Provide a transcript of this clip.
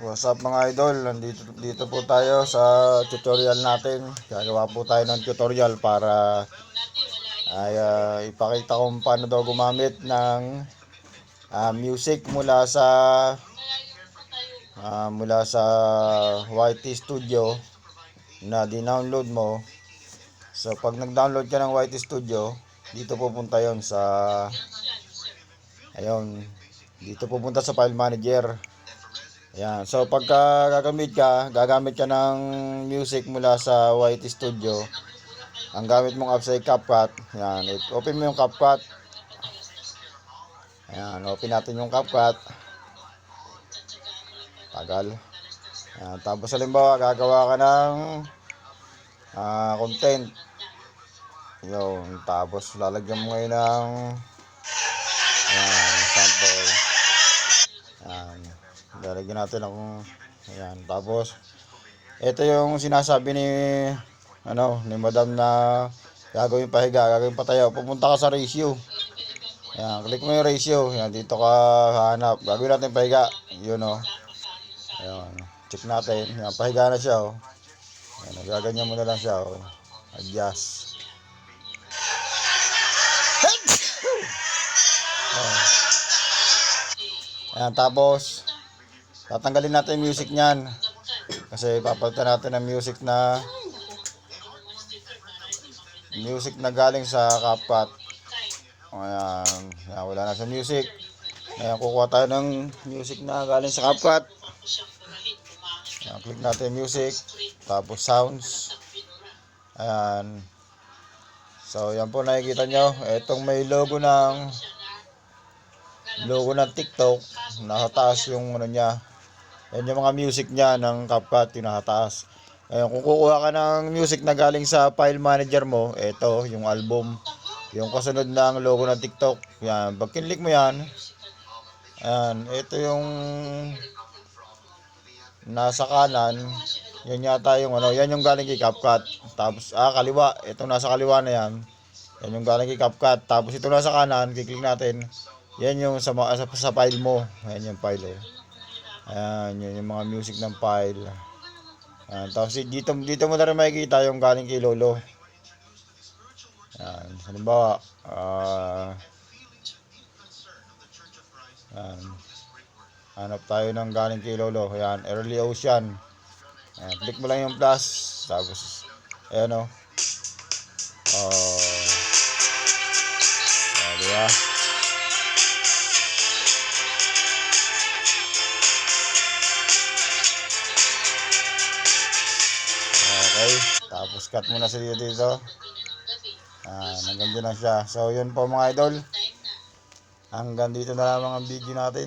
What's up mga idol? Nandito dito po tayo sa tutorial natin. Gagawa po tayo ng tutorial para ay ah, ipakita kung paano daw gumamit ng ah, music mula sa ah, mula sa YT Studio na di-download mo. So pag nag-download ka ng YT Studio, dito pupunta 'yon sa ayun, dito pupunta sa file manager. Ayan. So pagka gagamit ka, gagamit ka ng music mula sa YT Studio. Ang gamit mong apps ay CapCut. Ayan. Open mo yung CapCut. Ayan. Open natin yung CapCut. Tagal. Ayan. Tapos halimbawa, gagawa ka ng ah, content. Yun. Tapos lalagyan mo ngayon ng ayan, sample. Lalagyan natin akong ayan. Tapos ito yung sinasabi ni ano, ni Madam na gagawin pahiga, gagawin patayo. Pupunta ka sa ratio. Ayan, click mo yung ratio. Ayan, dito ka hanap. Gagawin natin pahiga. Yun oh. Ayan, check natin. Ayan, pahiga na siya oh. Ayan, gaganyan mo na lang siya oh. Adjust. Ayan, tapos tatanggalin natin yung music niyan. Kasi papalitan natin ng music na music na galing sa CapCut. Ayan, ayan wala na sa music. Ayan, kukuha tayo ng music na galing sa CapCut. Ayan, click natin music, tapos sounds. Ayan. So, yan po nakikita nyo. Itong may logo ng logo ng TikTok. Nakataas yung ano niya. Yan yung mga music niya ng CapCut, yung nakataas. Ayun, kung kukuha ka ng music na galing sa file manager mo, ito, yung album. Yung kasunod ang logo ng TikTok. Yan, pag kinlik mo yan, ayan, ito yung nasa kanan, yan yata yung ano, yan yung galing kay CapCut. Tapos, ah, kaliwa, ito nasa kaliwa na yan. Yan yung galing kay CapCut. Tapos ito nasa kanan, kiklik natin. Yan yung sa, sa, sa file mo. Ayan yung file eh. Ayan, yun yung mga music ng file. Ayan, tapos dito, dito mo na rin makikita yung galing kay Lolo. Ayan, halimbawa, ah, ayan, hanap tayo ng galing kay Lolo. Ayan, Early Ocean. Ayan, click mo lang yung plus. Tapos, ayan o. Oh. Ayan, diba? Tapos cut mo na siya dito. Ah, hanggang dyan lang siya. So, yun po mga idol. Hanggang dito na lamang ang video natin.